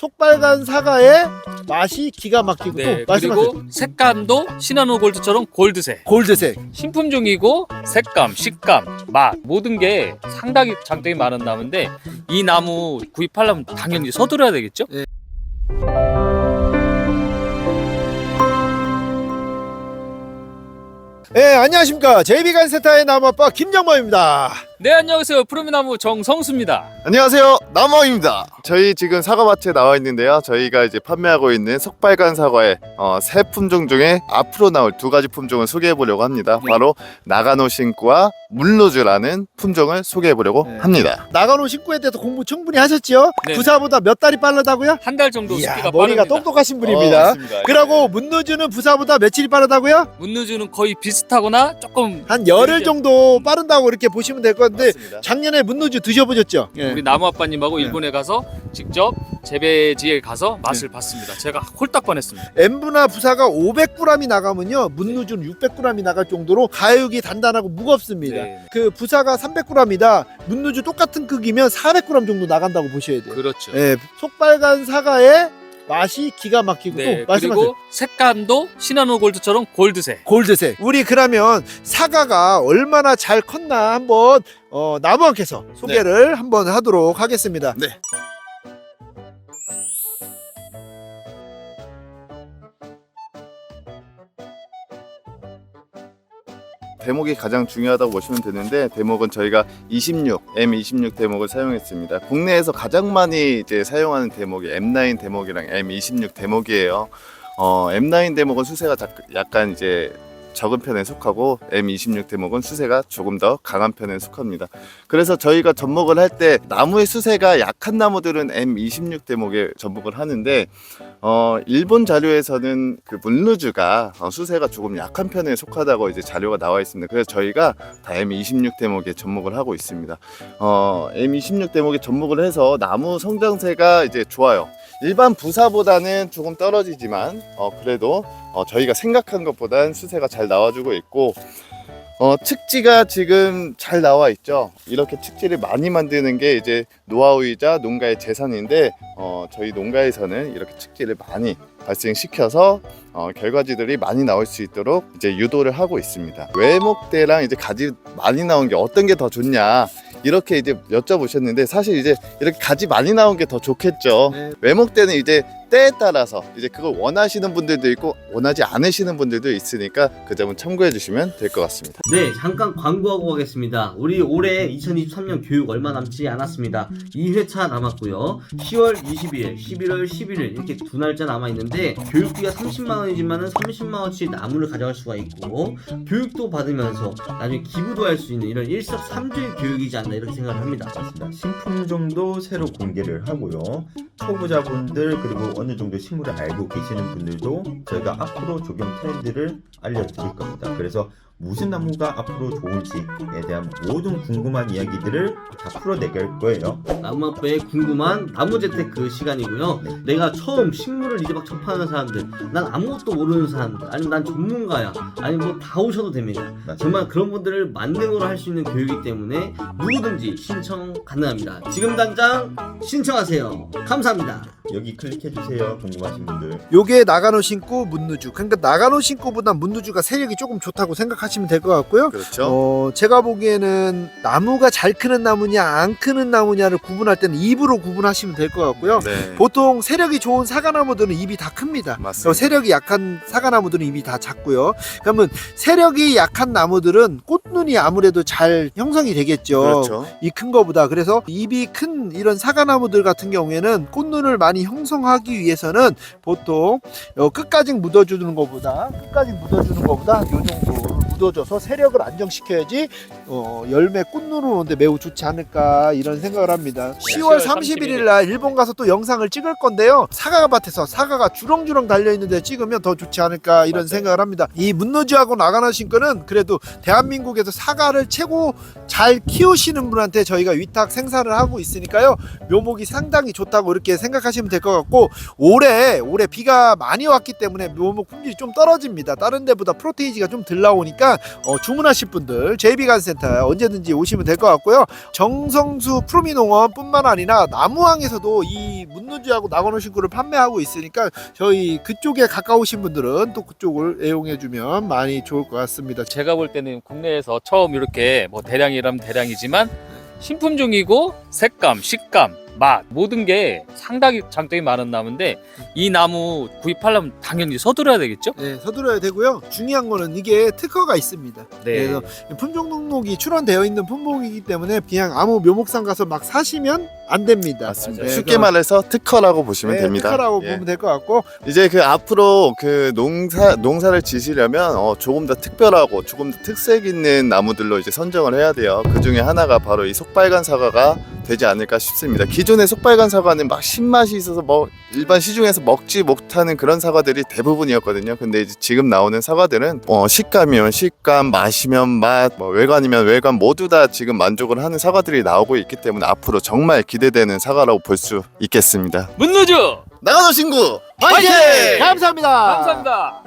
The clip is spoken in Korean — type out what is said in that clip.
속빨간 사과의 맛이 기가 막히고 네, 또 말씀하세요. 그리고 색감도 시나노 골드처럼 골드색. 골드색. 신품종이고 색감, 식감, 맛 모든 게 상당히 장점이 많은 나무인데 이 나무 구입하려면 당연히 서두르야 되겠죠? 네, 안녕하십니까. 제이비간 세타의 나무 아빠 김정모입니다. 네 안녕하세요 푸르미나무 정성수입니다. 안녕하세요 나머입니다 저희 지금 사과밭에 나와 있는데요 저희가 이제 판매하고 있는 석발간 사과의 어, 새 품종 중에 앞으로 나올 두 가지 품종을 소개해 보려고 합니다 네. 바로 나가노 신구와 물로즈라는 품종을 소개해 보려고 네. 합니다 나가노 신구에 대해서 공부 충분히 하셨죠? 네. 부사보다 몇 달이 빠르다고요? 한 달 정도 이야, 머리가 빠릅니다. 똑똑하신 어, 분입니다. 맞습니다. 그리고 문누주는 부사보다 며칠이 빠르다고요? 문누주는 거의 비슷하거나 조금 한 열흘 정도 빠른다고 이렇게 보시면 될 건데 맞습니다. 작년에 문누주 드셔보셨죠? 예. 우리 나무 아빠님하고 네. 일본에 가서 직접 재배지에 가서 맛을 봤습니다. 제가 홀딱 반했습니다. 엠브나 부사가 500g이 나가면요 문누주는 600g이 나갈 정도로 가육이 단단하고 무겁습니다. 네. 그 부사가 300g이다. 문누주 똑같은 크기면 400g 정도 나간다고 보셔야 돼요. 그렇죠. 예, 속빨간 사과의 맛이 기가 막히고 네, 또 말씀하세요. 그리고 색감도 시나노 골드처럼 골드색. 골드색. 우리 그러면 사과가 얼마나 잘 컸나 한번 어, 나무왕께서 소개를 한번 하도록 하겠습니다. 네. 대목이 가장 중요하다고 보시면 되는데 대목은 저희가 26 M26 대목을 사용했습니다. 국내에서 가장 많이 이제 사용하는 대목이 M9 대목이랑 M26 대목이에요. 어, M9 대목은 수세가 작- 약간 이제 적은 편에 속하고 M26 대목은 수세가 조금 더 강한 편에 속합니다. 그래서 저희가 접목을 할 때 나무의 수세가 약한 나무들은 M26 대목에 접목을 하는데 어, 일본 자료에서는 그 문루주가 어, 수세가 조금 약한 편에 속하다고 이제 자료가 나와 있습니다. 그래서 저희가 다 M26 대목에 접목을 하고 있습니다. 어, M26 대목에 접목을 해서 나무 성장세가 이제 좋아요. 일반 부사보다는 조금 떨어지지만 어, 그래도 어, 저희가 생각한 것보단 수세가 잘 나와주고 있고 어, 측지가 지금 잘 나와 있죠. 이렇게 측지를 많이 만드는 게 이제 노하우이자 농가의 재산인데 어, 저희 농가에서는 이렇게 측지를 많이 발생시켜서 어, 결과지들이 많이 나올 수 있도록 이제 유도를 하고 있습니다. 외목대랑 이제 가지 많이 나온 게 어떤 게 더 좋냐 이렇게 이제 여쭤보셨는데 사실 이제 이렇게 가지 많이 나온 게 더 좋겠죠. 네. 외목대는 이제 때에 따라서 이제 그걸 원하시는 분들도 있고 원하지 않으시는 분들도 있으니까 그 점은 참고해 주시면 될 것 같습니다. 네, 잠깐 광고하고 가겠습니다. 우리 올해 2023년 교육 얼마 남지 않았습니다. 2회차 남았고요. 10월 20일, 11월 11일 이렇게 두 날짜 남아 있는데 교육비가 30만 원이지만은 30만 원치 나무를 가져갈 수가 있고 교육도 받으면서 나중에 기부도 할 수 있는 이런 일석삼조의 교육이지 않나 이렇게 생각을 합니다. 맞습니다. 신품종도 새로 공개를 하고요. 초보자분들 그리고 어느 정도 식물을 알고 계시는 분들도 저희가 앞으로 적용 트렌드를 알려드릴 겁니다. 그래서 무슨 나무가 앞으로 좋을지에 대한 모든 궁금한 이야기들을 다 풀어내갈 거예요. 나무아빠의 궁금한 나무 재테크 시간이고요. 네. 내가 처음 식물을 이제 막 접하는 사람들, 난 아무것도 모르는 사람들, 아니면 난 전문가야, 아니면 뭐 다 오셔도 됩니다. 맞습니다. 정말 그런 분들을 만능으로 할 수 있는 교육이기 때문에 누구든지 신청 가능합니다. 지금 당장 신청하세요. 감사합니다. 여기 클릭해 주세요. 궁금하신 분들. 요게 나가노 신구 문누주. 그러니까 나가노 신구보다 문누주가 세력이 조금 좋다고 생각하시 면 될 것 같고요. 그렇죠. 어, 제가 보기에는 나무가 잘 크는 나무냐 안 크는 나무냐를 구분할 때는 입으로 구분하시면 될 것 같고요. 네. 보통 세력이 좋은 사과나무들은 입이 다 큽니다. 맞습니다. 세력이 약한 사과나무들은 입이 다 작고요. 그러면 세력이 약한 나무들은 꽃눈이 아무래도 잘 형성이 되겠죠. 그렇죠. 이 큰 거보다 그래서 입이 큰 이런 사과나무들 같은 경우에는 꽃눈을 많이 형성하기 위해서는 보통 어, 끝까지 묻어주는 것보다 끝까지 묻어주는 것보다 요 정도 묻어줘서 세력을 안정시켜야지 어, 열매 꽃눈을 오는데 매우 좋지 않을까 이런 생각을 합니다. 10월 31일 날 일본 가서 또 영상을 찍을 건데요. 사과밭에서 사과가 주렁주렁 달려 있는데 찍으면 더 좋지 않을까 이런 맞아요. 생각을 합니다. 이 문너지하고 나가나 신거는 그래도 대한민국에서 사과를 최고 잘 키우시는 분한테 저희가 위탁 생산을 하고 있으니까요. 묘목이 상당히 좋다고 이렇게 생각하시면 될 것 같고 올해 올해 비가 많이 왔기 때문에 묘목 품질이 좀 떨어집니다. 다른 데보다 프로테이지가 좀 덜 나오니까 있으니까 어, 주문하실 분들 JB간센터 언제든지 오시면 될 것 같고요. 정성수 프로미농원뿐만 아니라 나무항에서도 이 문누주하고 나건호 신구를 판매하고 있으니까 저희 그쪽에 가까우신 분들은 또 그쪽을 애용해주면 많이 좋을 것 같습니다. 제가 볼 때는 국내에서 처음 이렇게 뭐 대량이라면 대량이지만 신품종이고 색감, 식감, 맛 모든 게 상당히 장점이 많은 나무인데 이 나무 구입하려면 당연히 서둘러야 되겠죠? 네, 서둘러야 되고요. 중요한 거는 이게 특허가 있습니다. 네. 그래서 품종 등록이 출원되어 있는 품목이기 때문에 그냥 아무 묘목상 가서 막 사시면 안 됩니다. 맞습니다. 네, 쉽게 말해서 특허라고 보시면 네, 됩니다. 특허라고 예. 보면 될 것 같고 이제 그 앞으로 그 농사 농사를 지시려면 어, 조금 더 특별하고 조금 더 특색 있는 나무들로 이제 선정을 해야 돼요. 그 중에 하나가 바로 이 속빨간 사과가 되지 않을까 싶습니다. 기존의 속빨간 사과는 막 신맛이 있어서 뭐 일반 시중에서 먹지 못하는 그런 사과들이 대부분이었거든요. 근데 이제 지금 나오는 사과들은 어, 식감이면 식감, 맛이면 맛, 뭐 외관이면 외관 모두 다 지금 만족을 하는 사과들이 나오고 있기 때문에 앞으로 정말 기대되는 사과라고 볼 수 있겠습니다. 문누주 나가노 친구 화이팅! 감사합니다. 감사합니다.